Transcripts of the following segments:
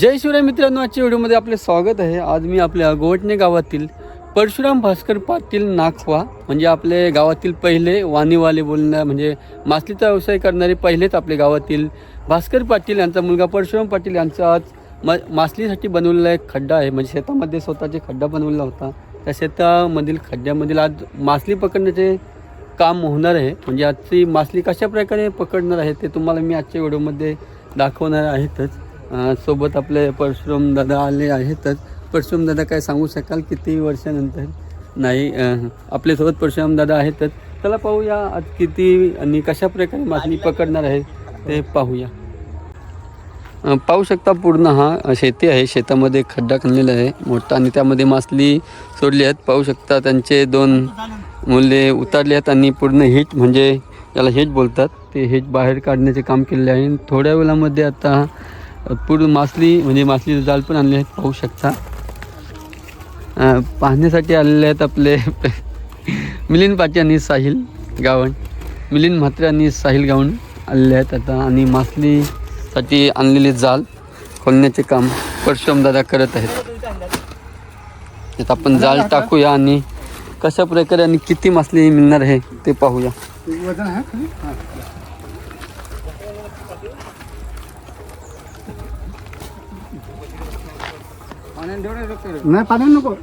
जय शिवराय मित्रांनो आजच्या व्हिडिओमध्ये आपले स्वागत आहे. आज मी आपल्या गोवटणे गावातील परशुराम भास्कर पाटील नाखवा म्हणजे आपले गावातील पहिले वाणीवाले बोलणार म्हणजे मासलीचा व्यवसाय करणारे पहिलेच आपले गावातील भास्कर पाटील यांचा मुलगा परशुराम पाटील यांचा आज म मासलीसाठी बनवलेला एक खड्डा आहे. म्हणजे शेतामध्ये स्वतःचे खड्डा बनवलेला होता. त्या शेतामधील खड्ड्यामधील आज मासली पकडण्याचे काम होणार आहे. म्हणजे आजची मासली कशा प्रकारे पकडणार आहे ते तुम्हाला मी आजच्या व्हिडिओमध्ये दाखवणार आहेतच. सोबत आपले परशुराम दादा आले आहेतच परशुराम दादा काय सांगू शकाल किती वर्षानंतर? नाही आपल्यासोबत परशुराम दादा आहेतच चला पाहूया आज किती आणि कशा प्रकारे मासली पकडणार आहे ते पाहूया. पाहू शकता पूर्ण हा शेती आहे. शेतामध्ये खड्डा खणलेला आहे मोठा आणि त्यामध्ये मासली सोडली आहेत. पाहू शकता त्यांचे दोन मुले उतरले आहेत आणि पूर्ण हिट म्हणजे याला हिट बोलतात. ते हिट बाहेर काढण्याचे काम केलेले आहे. थोड्या वेळामध्ये आता पूर्ण मासली म्हणजे मासली जाल पण आणले आहेत पाहू शकता. पाहण्यासाठी आलेले आहेत आपले मिलिंद पाटी आणि साहिल गावण. मिलिंद म्हात्रे आणि साहिल गावण आलेले आहेत आता आणि मासलीसाठी आणलेले जाल खोलण्याचे काम परशुराम दादा करत आहेत. आपण जाळ टाकूया आणि कशा प्रकारे आणि किती मासली मिळणार आहे ते पाहूया. नाही पाणी नको.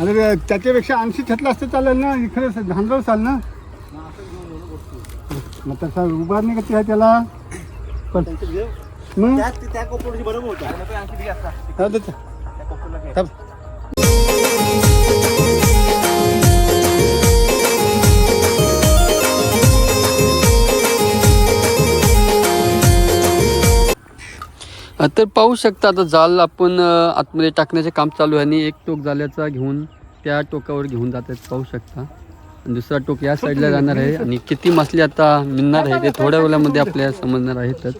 अरे त्याच्यापेक्षा ऐंशी छतला असतं चालेल ना? इकडे धांदळ चाल ना? मग तसा उभारणी कशी आहे त्याला. पण मग? जाऊ दे ते. थांब. तर पाहू शकता आता जाल आपण आतमध्ये टाकण्याचे काम चालू आहे आणि एक टोक जाल्याचा घेऊन त्या टोकावर घेऊन जात आहेत पाहू शकता. आणि दुसरा टोक या साईडला जाणार आहे आणि किती मासली आता मिळणार आहे ते थोड्या वेळामध्ये आपल्याला समजणार आहेतच.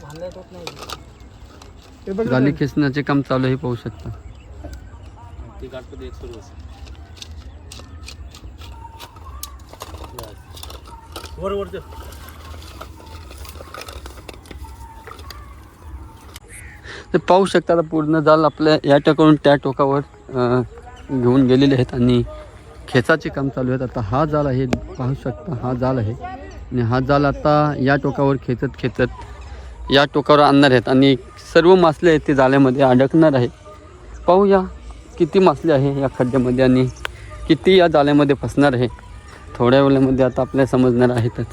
जाली खेचण्याचे काम चालू आहे पाहू शकता. तर पाहू शकता आता पूर्ण जाल आपल्या या टोकावरून त्या टोकावर घेऊन गेलेले आहेत आणि खेचाचे काम चालू आहेत. आता हा जाल आहे पाहू शकता हा जाल आहे. आणि हा जाल आता या टोकावर खेचत खेचत या टोकावर आणणार आहेत. आणि सर्व मासले आहेत ते जाल्यामध्ये अडकणार आहे पाहूया किती मासले आहे या खड्ड्यामध्ये आणि किती या जाल्यामध्ये फसणार आहे. थोड्या वेळामध्ये आता आपल्याला समजणार आहेतच.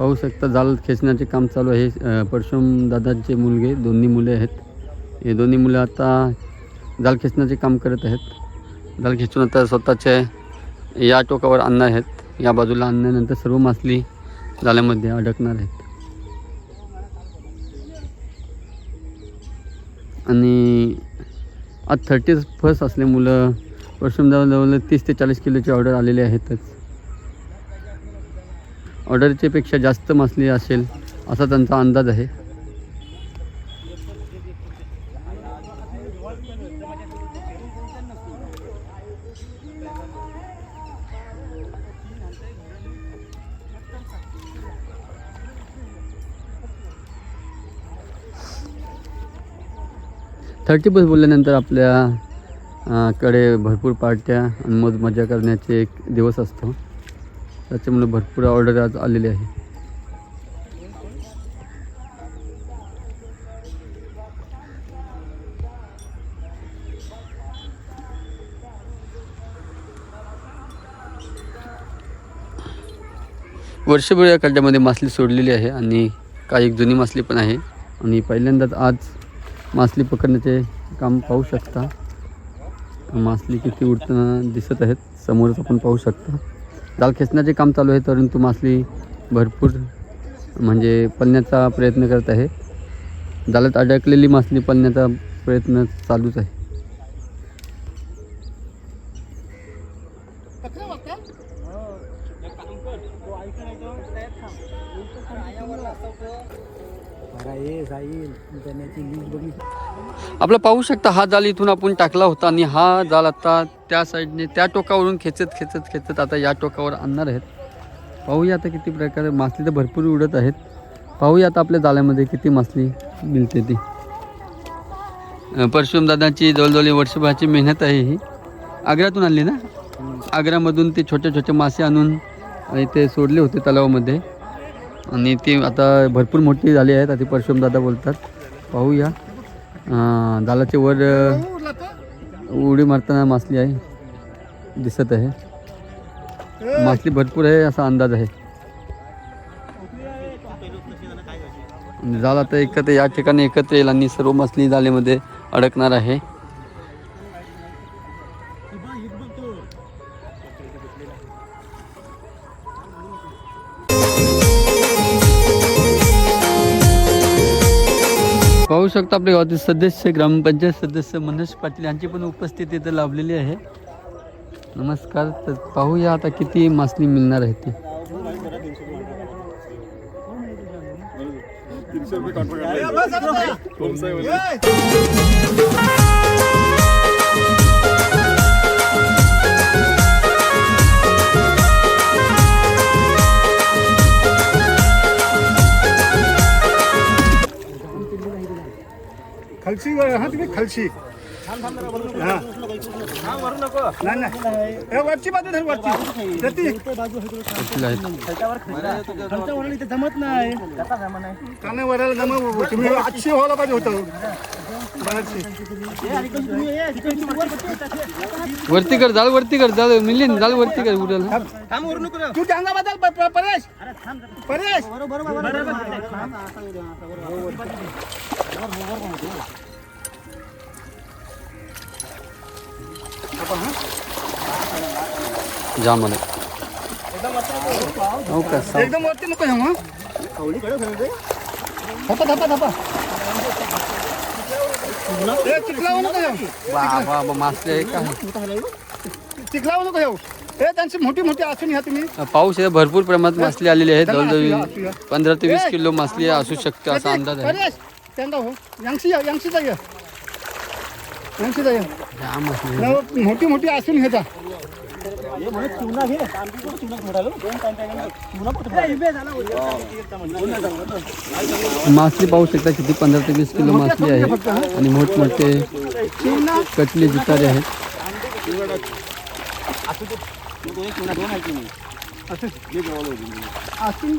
पाहू शकता जाल खेचण्याचे काम चालू आहे. परशुम दादाचे मुलगे दोन्ही मुले आहेत. हे दोन्ही मुलं आता जाल खेचण्याचे काम करत आहेत. जाल खेचून आता स्वतःचे या टोकावर आणणार आहेत. या बाजूला आणल्यानंतर सर्व मासली जाल्यामध्ये अडकणार आहेत. आणि आज थर्टी फर्स्ट असले मुलं परशुम जवळजवळ तीस ते चाळीस किलोची ऑर्डर आलेली आहेतच. ऑर्डरचेपेक्षा जास्त मासली असेल असा त्यांचा अंदाज आहे. थर्टी बस बोलल्यानंतर आपल्या कडे भरपूर पार्ट्या आणि मज मजा करण्याचे एक दिवस असतो. त्याच्यामुळे भरपूर ऑर्डर आज आलेली आहे. वर्षभर या खड्ड्यामध्ये मासली सोडलेली आहे आणि काही जुनी मासली पण आहे. आणि पहिल्यांदाच आज मासली पकडण्याचे काम पाहू शकता. मासली किती उडताना दिसत आहेत समोरच आपण पाहू शकता. जाल खेचण्याचे काम चालू आहे. परंतु मासली भरपूर म्हणजे पळण्याचा प्रयत्न करत आहे. जालात अडकलेली मासली पळण्याचा प्रयत्न चालूच आहे. जाईल. त्याची लीज बघितली. आपला पाहू शकता हा जाल इथून आपण टाकला होता आणि हा जाल आता त्या साईडने त्या टोकावरून खेचत खेचत खेचत आता या टोकावर आणणार आहेत. पाहूया आता किती प्रकारे मासली तर भरपूर उडत आहेत. पाहूया आता आपल्या जाळ्यामध्ये किती मासली मिळते ती. परशुराम दादाची जवळजवळ वर्षभराची मेहनत आहे ही. आग्र्यातून आणली ना? आग्र्यामधून ते छोटे छोटे मासे आणून ते सोडले होते तलावामध्ये. आणि ते आता भरपूर मोठी झाली आहेत आता परशुराम दादा बोलतात. पाहूया. अं, दालाचे वर उडी मारताना मासली आहे. दिसत आहे. मासली भरपूर आहे असा अंदाज आहे. आणि जाल आता एकत्र या ठिकाणी एकत्र येईल आणि सर्व मासली जाळीमध्ये अडकणार आहे. शकतो आपल्या गावातील सदस्य ग्रामपंचायत सदस्य मनोज पाटील यांची पण उपस्थिती इथं लाभलेली आहे. नमस्कार तर पाहूया आता किती मासली मिळणार आहे ती. खालची हा तुम्ही खालची हा. नाही नाही ए, वरची बाजू धर वरची जती. कुठल्या आहेत जमत नाही काना वरायला जमा तुम्ही आठशे व्हायला पाहिजे होतं वरती कर जाळ वरती कर जाळ मिळेल जाळ वरती कर उडाल. तू त्यांना बदल परेश. परेश. जाम आलं हो का सा- एकदम वरती नको हे। मग धपा धपा धपा। ए, चिखलावं नको येऊ वा वा वा, मासले आहे। का चिखलावं नको येऊ ए त्यांची मोठी मोठी असून ह्या तुम्ही. पाऊस आहे भरपूर प्रमाणात मासली आलेली आहे. चला, जवळजवळ असूया, पंधरा ते वीस किलो मासली असू शकते असा अंदाज आहे. परेश त्यांना हो यांशी या यांशी जाऊया यांशी मोठी मोठी असून घेता मासली पाहू शकता किती पंधरा ते वीस किलो मासली आहे आणि मोठमोठे कटले जितारे आहेत असून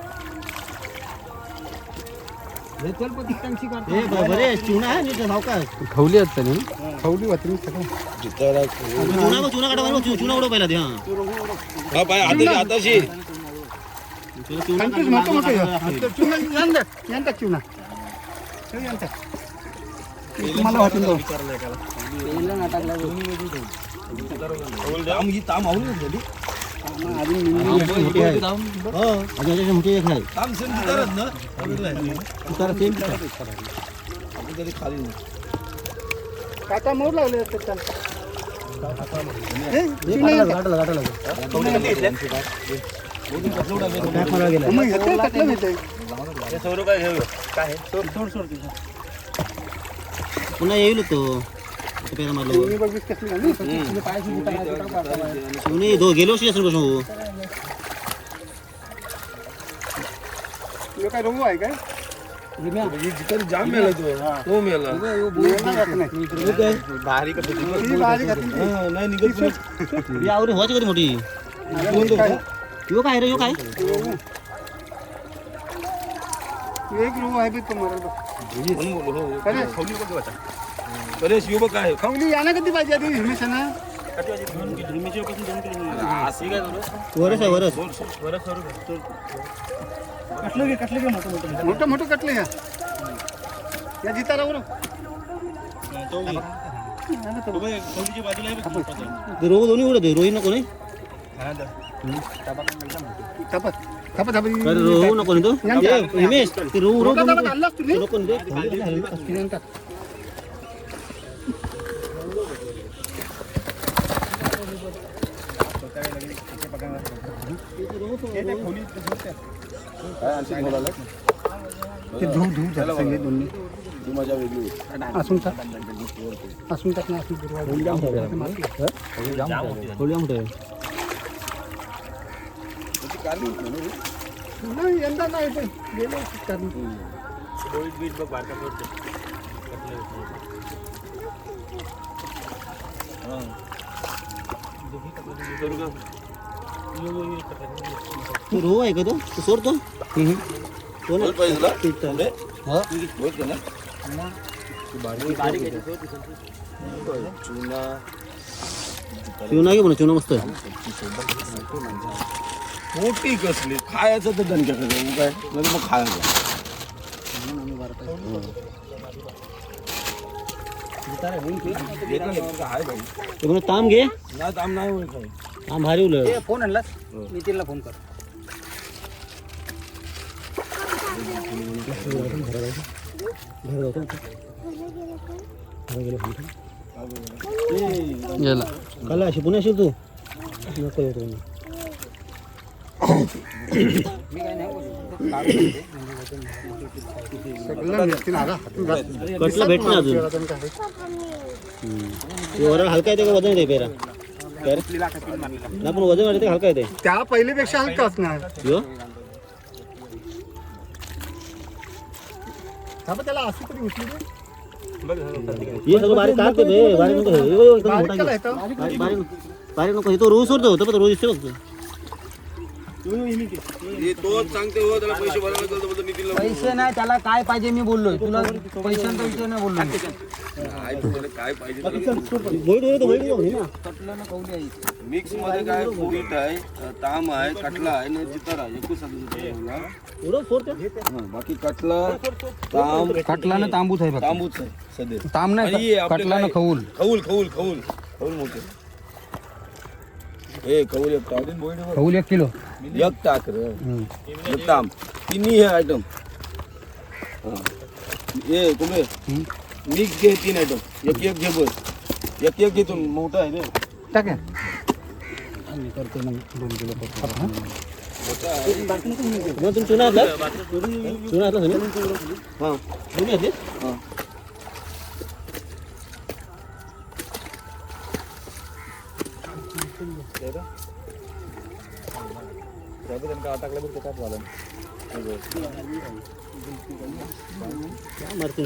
खवली आहेत त्याने. ना? खवली होती मी सगळं चुना चुना काढा चुना उडव पहिला हा पाय तुम्हाला वाटून जाऊ. लागले असते त्याला. हे, चुना यांदा. मग ह्याचं नाही पुन्हा येईल तो पेरा मारलो मी बघितलं कसली गाणी. शिवने दो गेलो वर्षी असेल कसं हे काय रघु आहे काय जाम मेला तो तो मेला. भारी ही. नाही निघत यावर व्हायची कधी मोठी हे काय? यो काय रे यो काय एक रघु आहे तुम्हाला परेश यो काय खवली याना कधी पाहिजे आधी हिमेशाना वरस आहे वरस. मोठं मोठं कटलं या. या जितारावर ते रोहू दोन्ही उडत आहे रोही नको नाही. थापा थापा थापा अरे रोहू नको नाही तो. हिमेश रोहू नको आणलास तुम्ही नको नाही ते. यांच्यात. ते धू धू झालं सगळे दोन्ही असून टाक असून टाक ना असून थोडी मोठं आहे नाही यंदा नाही पण गेलो कारण तो रोहू आहे का तो? तो सोडतो तो. ना. चुना घे म्हणा चुना मस्त मोठी कसली? खायचं तर दणक्या कसं काय मग खायचं. ताम घे. नाही ताम नाही होईल ताम भारी उलट फोन आणलास नितीनला फोन कर गेला काल अशी पुणे असेल तू नको येतो मी. सगळं मिळतील आता हातून घाल. कटला भेट ना अजून अजून काय? ते वरण हलका येते का वजन येते पेरा नाही पण वजन वाढते हलका येते त्या पहिलेपेक्षा हलका असणार यो त्याला असं तरी उचलू दे. सगळं बारीक काढ ते बे बारीक नको हे. एकदम बारीक मोठा घे. नको हे तो रोज सोडतो होतं पण रोज दिसते हे तोच सांगते हो त्याला पैसे भरायला लागतात तर नितीनला पैसे नाही त्याला काय पाहिजे मी बोललोय. तुला पैशांचा विषय नाही बोललो मी. काय तुम्हाला काय पाहिजे कटलं ना. कवली मिक्समध्ये काय कोविट आहे ताम आहे कटला आहे ना चितर आहे. बाकी कटला ताम कटला ना तांबूच आहे फक्त. तांबूच आहे सध्या. तांब आणि नाही आपले कटला ना काय- खवूल खऊल खऊल खऊल. खऊल मोठे. हे खऊल एक टाक एक किलो. एक टाक रे. एक ताम. तिन्ही हे आयटम हे. तुम्ही. मिक्स घे तीन आयटम एक एक घे बस. एक एक घे तुम्ही. मोठा आहे रे. टाक हे. मग तुम्ही चुना घातला चुना घातला तुम्ही हां. दोन्ही हां. Berapa? Berapa dan kata lebih dekat badan? मारते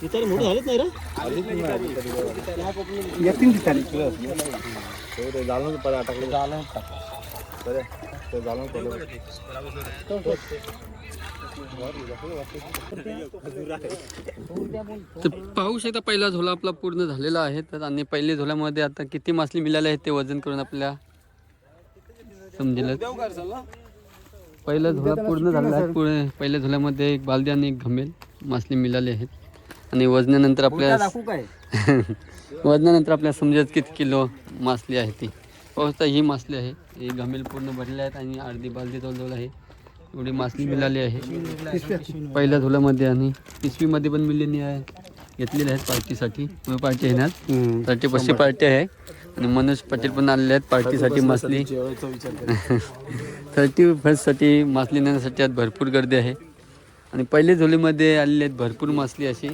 तिथारी मोठे झालेत नाही रे येतील तिथारी ते जालून परत अटकले जालून टाकलं बरं ते जालून तर पाहू शकता पहिला झोला आपला पूर्ण झालेला आहे. तर आणि पहिल्या झोल्यामध्ये आता किती मासली मिळाल्या आहेत ते वजन करून आपल्या समजेल. पहिला झोला पूर्ण झालेला आहे. पुढे पहिल्या झोल्यामध्ये एक बालदी आणि एक घमेल मासली मिळाली आहेत. आणि वजनानंतर आपल्या वजनानंतर आपल्याला समजत किती किलो मासली आहे ती. पाहता ही मासली आहे. ही घमेल पूर्ण भरलेली आहेत आणि अर्धी बालदी जवळजवळ आहे. एवढी मासली मिळाली आहे. पहिल्या झोल्यामध्ये आणि पिशवीमध्ये पण मिळलेली आहे. घेतलेली आहेत पार्टीसाठी. पार्टी येणार थर्टी पस्ती पार्टी आहे. आणि मनोज पाटील पण आलेले आहेत पार्टीसाठी मासली. थर्टी फर्स्टसाठी मासली नेण्यासाठी आज भरपूर गर्दी आहे. आणि पहिले झोलीमध्ये आलेले आहेत भरपूर मासली अशी.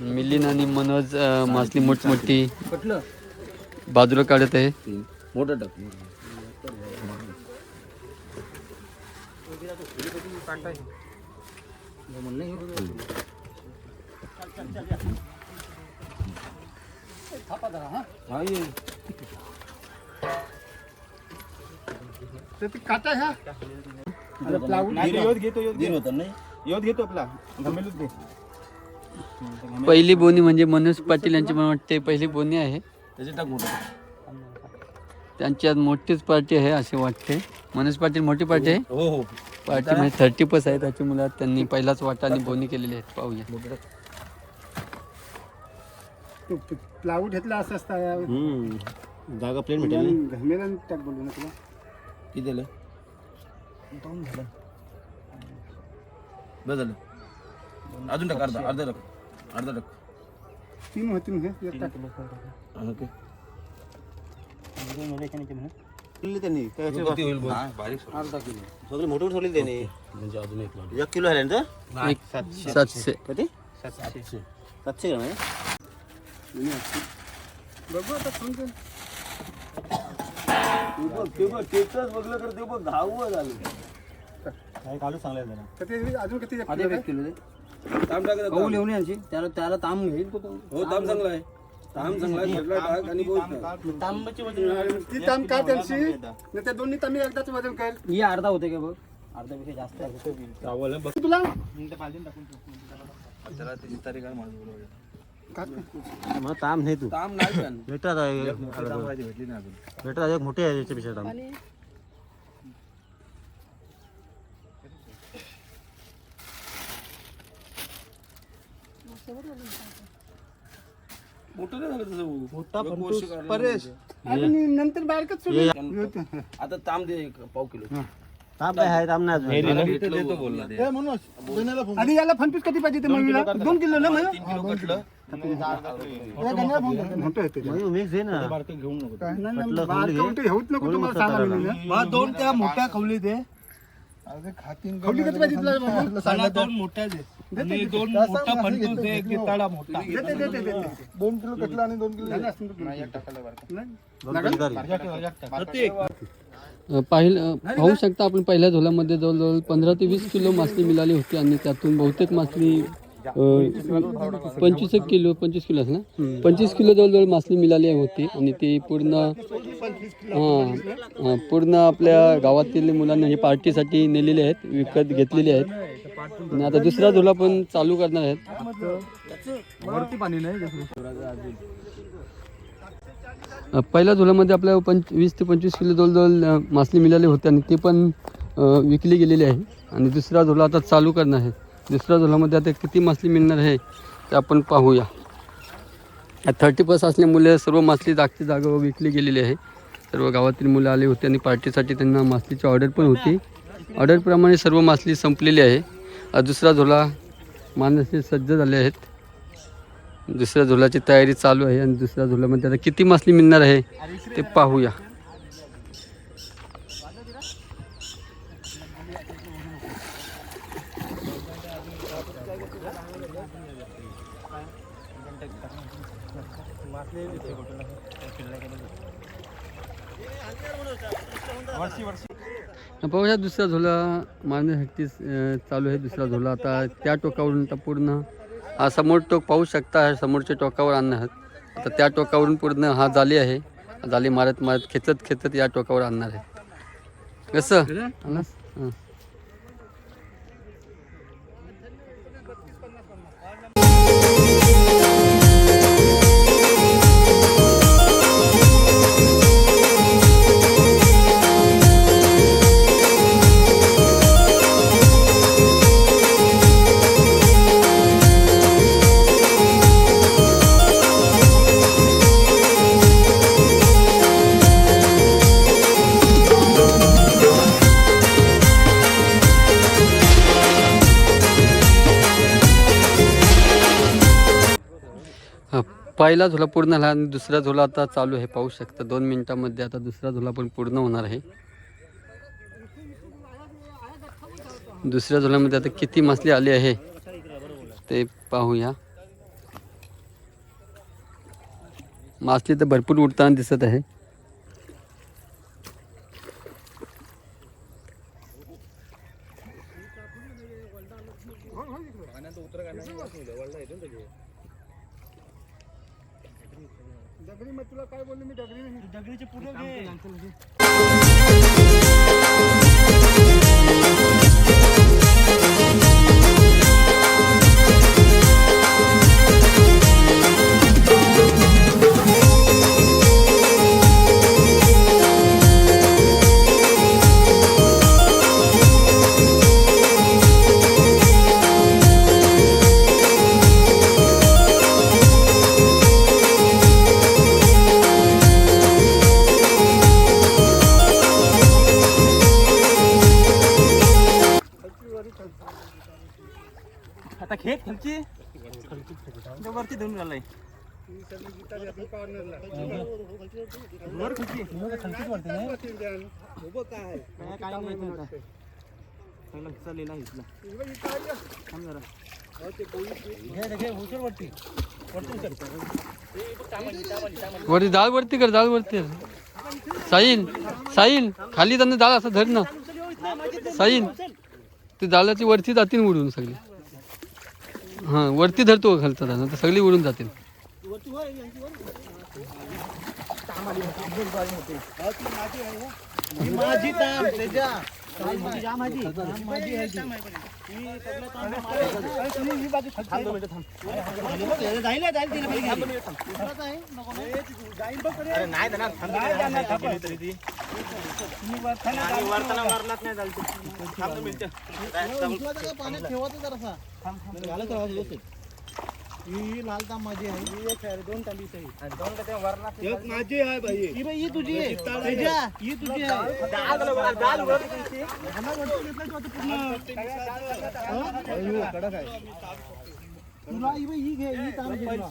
मिलिन आणि मनोज मासली मोठमोठी. बाजूला काढत आहे. मोठं हा. पहिली बोनी म्हणजे मनोज पाटील यांची मला वाटते पहिली बोनी आहे. त्यांची आज मोठीच पार्टी आहे असे वाटते. मनोज पाटील मोठी पार्टी आहे? हो हो. पार्टी म्हणजे थर्टी पस आहे त्याची मुलं त्यांनी पहिलाच वाटा आणि बोनी केलेली आहेत पाहूया. तो प्लाऊड घेतला असं असता हम्म. जागा प्लेन भेटेल घमेला टाक बोलू ना तुला किती झालं? बस झालं. अजून टाक अर्धा अर्धा टाक अर्धा टाक. तीन होतील हे ओके. सोडली त्यांनी. काय याचे किती होईल बोल. बारीक सगळे मोठे सोडले त्यांनी. म्हणजे अजून एक. एक किलो आहे ना? एक सातशे. किती सातशे. ग्राम आहे. बघू आता ते बघ ते बघ तेच बघलं तर ते बघ दहावं झालं काय तर ते अजून किती एक किलो ताम टाक रे, गहू ताम. लिहून यांची. त्याला त्याला ताम घेईल तो तो. हो ताम चांगला आहे. ताम चांगला? ती ताम का त्यांची? नाही त्या दोन्ही तामी एकदाच वजन कर. ही अर्धा होते का बघ? अर्ध्यापेक्षा जास्त आहे. तुला? त्याला त्याची तारीख आहे माझं बरोबर. का मला ताम नाही तू. ताम नाही पण. भेटत आहे. ताम माहिती भेटली नाही अजून. भेटत आहे एक मोठे आहे याच्यापेक्षा ताम. मोठं नाही झालं तसं मोठा पण परेश. आणि नंतर बारकच सोडून आता ताम दे एक पाव किलो. ताम काय आहे ताम नाही अजून. मला भेटलं देतो बोलला ते. आणि याला फनपीस कधी पाहिजे ते दोन किलो ना मग? तीन किलो कटलं मोठं आहे ते. मग मिक्स आहे ना. नाही, नाही, बारकं उलटं हेऊच नको तुम्हाला सांगा मी ना. दोन त्या मोठ्या खवली दे खवली किती पाहिजे तुला? दोन मोठ्या दे. आणि दोन मोठा फंटूस दे एक गिताडा मोठा. देते, देते, देते. दोन किलो कटला आणि दोन किलो झालं असतं तर नाही? दोन अधिकारी. अ, पाहिल पाहू शकता आपण पहिल्या झोलामध्ये जवळजवळ पंधरा ते वीस किलो मासळी मिळाली होती आणि त्यातून बहुतेक मासळी अ, पंचवीस एक किलो पंचवीस किलो असेल ना? पंचवीस किलो जवळजवळ मासळी मिळाली होती आणि ती पूर्ण हां हां, पूर्ण आपल्या गावातील मुलांनी म्हणजे पार्टीसाठी नेलेले आहेत विकत घेतलेले आहेत. आणि आता दुसरा झुला पण चालू करणार आहेत. वरती पाणी नाही पहिल्या झुलामध्ये आपल्या पंच वीस ते पंचवीस किलो जवळजवळ मासली मासळी मिळाले होते आणि ते पण विकली गेलेली आहे. आणि दुसरा झुला आता चालू करणार आहे. दुसऱ्या झुलामध्ये आता किती मासली मिळणार आहे ते आपण पाहूया. थर्टी प्लस असल्यामुळे सर्व मासली जागच्या जागेवर विकली गेलेली आहे. सर्व गावातील मुलं आले होते आणि पार्टीसाठी त्यांना मासलीची ऑर्डर पण होती. ऑर्डरप्रमाणे सर्व मासली संपलेली आहे. दुसरा झोला माणसे सज्ज झाले आहेत. दुसऱ्या झोलाची तयारी चालू आहे आणि दुसऱ्या झोलामध्ये आता किती मासली मिळणार आहे ते पाहूया. पाहूया दुसरा झोला मारण्यासाठी चालू आहे दुसरा झोला. आता त्या टोकावरून आता पूर्ण हा समोर टोक पाहू शकता हा समोरच्या टोकावर आणणार आहात आता त्या टोकावरून पूर्ण हा जाली आहे. जाली मारत मारत खेचत खेचत या टोकावर आणणार आहे. कसं? पहिला झुला पूर्ण झाला आणि दुसरा झुला आता चालू आहे. पाहू शकता दोन मिनटामध्ये आता दुसरा झुला पण पूर्ण होणार आहे. दुसऱ्या झुलामध्ये आता किती मासली आली आहे ते पाहूया. मासली तर भरपूर उडताना दिसत आहे. चाललेला वरती डाळ वरती कर डाळ वरती. साईन साईन खाली त्यांना डाळ असं धर ना. साईन ते डाळाची वरती जातील उडून सगळी. हां वरती धरतो खालचा दाना तर सगळी उडून जातील. माझी ताम त्याच्या माझी माझी आहे ती. जाईल जाईल तिला पहिले घे. परत आहे? नको ना? उचलायचं का पाण्यात ठेवायचं जरासा ही लाल ताम माझी आहे दोन तांबी माझी आहे. भाई ही बाई ही तुझी आहे. तेजा, ही? तुझी आहे. तुला ही बाई ही घे ही ताम घे तुला.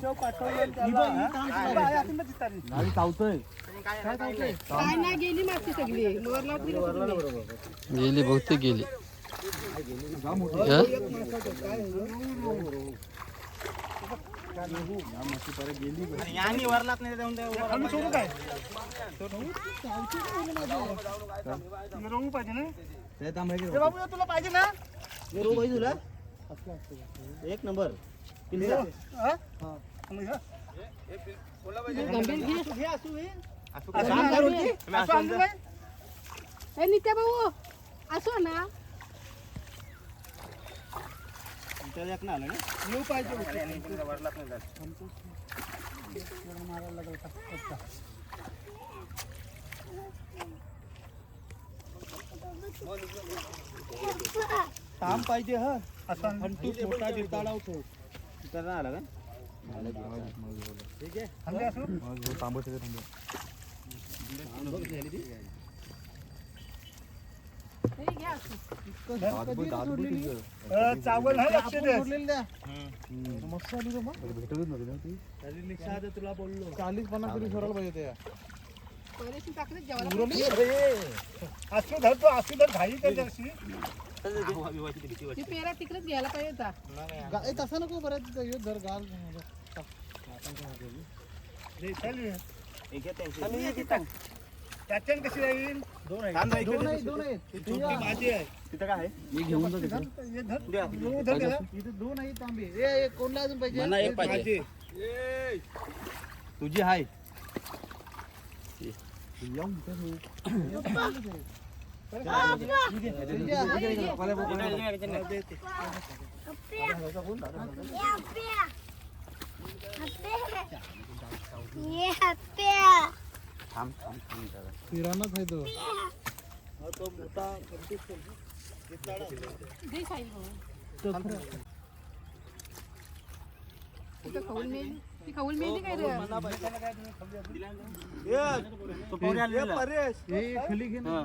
ही बाई ही ताम तुला घे. काय चावतंय? काय नाही गेली मागची सगळी. वर लावली गेली बहुतेक गेली. हा? आणि वरलात नाही जाऊन आम्ही सोडू काय? रोहू पाहिजे ना? बाबू हे तुला पाहिजे ना? हे रोग आहे तुला. एक नंबर. पिल्ला. हा? मग घे. गंभीर घे घे असू हे. असं असू काय? आणलं रोटी? असू आणलं काय? ए नित्या भाऊ असो ना त्याला एक ना आलं ना। येऊ पाहिजे होती. वरलात नाही जात. ताम पाहिजे हा असा मोठा दिवसाळा होतो त्याला नाही आला का थांबे असू हे घ्या असो कधी सोडलेली? चावल हा लक्ष. चाळीस पन्नास तरी सोडायला पाहिजे त्या असू धर तू असू धर घाई पेरा तिकडेच घ्यायला पाहिजे तसा नको बरं ह्यो धर घाल. दे, चल. ये. त्याच्यानं कशी राहील? थांब ना, इकडे दोन आहेत दोन माझी आहे. तिथं काय आहे? हे धर. द्या. रोहू धर त्याला. इथे दोन आहेत तांबे ए कोणला अजून पाहिजे? मला एक पाहिजे. माझी. तुझी आहे किराणाच आहे तो दे साईल भाऊ तिथं खाऊन मेली ती खाऊन मेली काय रे? तो. हे खाली घे ना.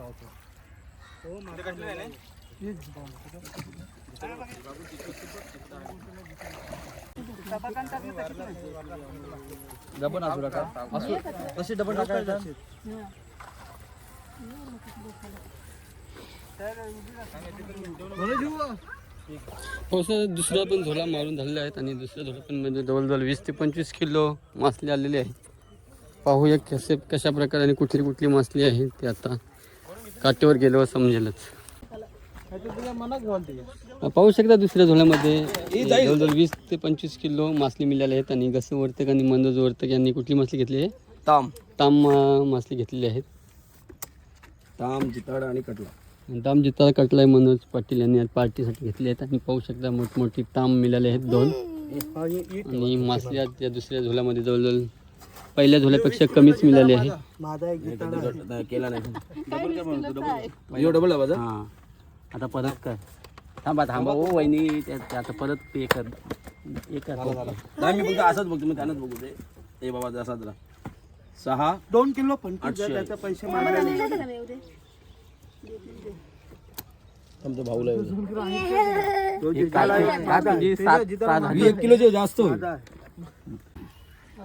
मागचा, हा. असू नका असू. तशी डबल टाकायचं हो, दुसरा पण झोला मारून झालेला आहेत आणि दुसऱ्या झोला पण म्हणजे जवळजवळ वीस ते पंचवीस किलो मासली आलेली आहे. पाहूया कसे कशा प्रकारे आणि कुठली कुठली मासली आहे ते आता. काठेवर गेल्यावर समजेलच पाहू शकता दुसऱ्या झोल्यामध्ये जवळजवळ वीस ते पंचवीस किलो मासली मिळाली आहेत आणि घसे वर्तक आणि मंदोज वर्तक यांनी कुठली मासली घेतली आहे? ताम. ताम मासली घेतलेली आहेत. ताम जिताड आणि कटला. ताम जिता कटलाय मनोज पाटील यांनी पार्टीसाठी घेतली आहेत आणि पाहू शकता मोठमोठी ताम मिळाले आहेत दोन. आणि मासली आज या दुसऱ्या झोल्यामध्ये जवळजवळ पहिल्या झोल्यापेक्षा कमीच मिळाली आहे. केला नाही. डबल आवाज हां. आता परत कर. थांबा थांबा. ओ वहिनी आता परत पे कर. कर. नाही मी फक्त असंच बघतो मी त्यानंच बघू दे. ए बाबा जसा जरा सहा दोन किलो. त्याचे पैसे आमच्या भाऊला. एक एक किलोचे जास्त होईल.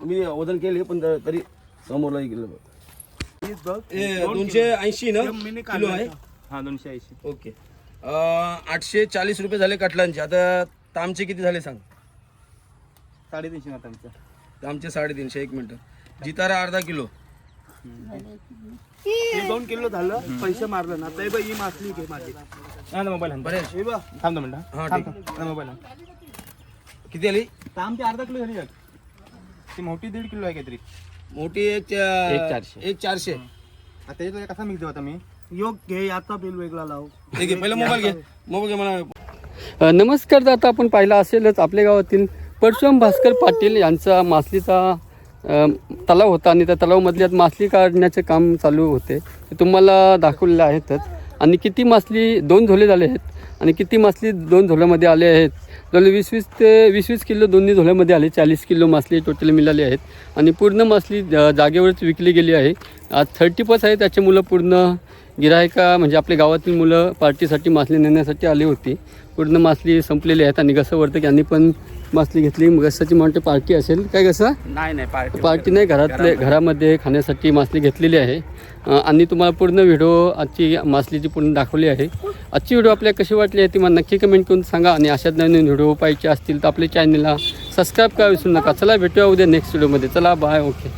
मी वजन केले पण तरी समोरला गेलं बघ. दोनशे ऐंशी ना? किलो आहे? हा दोनशे ऐंशी. ओके. अं, आठशे चाळीस रुपये झाले कटलांचे. आता तामचे किती झाले सांग? साडेतीनशे होता आमचा तामचे साडेतीनशे एक मिनिट. जितारा अर्धा किलो. हे दोन किलो झालं पैसे मारले ना. ते बाई ही मासली घे माझी. हा ना मोबाईल हाण. बरे हे बघ. थांब मिनिटं हा मोबाईल. किती आली? आमची अर्धा किलो झाली. ती मोठी दीड किलो आहे काहीतरी. मोठी एक एक चारशे. एक चारशे. आता त्याच्यात कसा मिक्स देऊ आता मी? योग घे याचा बिल वेगळा लाव. ठीक आहे पहिला मोबाईल घे. मोबाईल घे मला. अ, नमस्कार आता आपण पाहिलं असेलच आपल्या गावातील परशुराम भास्कर पाटील यांचा मासलीचा अ, तलाव होता आणि त्या तलावामधल्या मासली काढण्याचे काम चालू होते. ते तुम्हाला दाखवलेलं आहेतच. आणि किती मासली दोन झोले झाले आहेत. आणि किती मासली दोन झोल्यामध्ये आले आहेत. जवळ वीस वीस ते वीस वीस किलो दोन्ही झोल्यामध्ये आले चाळीस किलो मासली टोटल मिळाली आहेत. आणि पूर्ण मासली जागेवरच विकली गेली आहे. आज थर्टी पस आहे त्याचे मुलं पूर्ण गिरायका म्हणजे आपल्या गावातील मुलं पार्टीसाठी मासली नेण्यासाठी आली होती. पूर्ण मासली संपलेली आहेत आणि कसं वाटतं की यांनी पण मासली घेतली. मग घसाची म्हणते पार्टी असेल. काय कसं नाही नाही पार्टी पार्टी नाही घरातले घरामध्ये खाण्यासाठी मासली घेतलेली आहे. आणि तुम्हाला पूर्ण व्हिडिओ आजची मासलीची पूर्ण दाखवली आहे. आजची व्हिडिओ आपल्याला कशी वाटली आहे ती मला नक्की कमेंट करून सांगा आणि अशाच नवीन व्हिडिओ पाहिजे असतील तर आपल्या चॅनलला सबस्क्राईब करा विसरू नका. चला भेटूया उद्या नेक्स्ट व्हिडिओमध्ये चला बाय ओके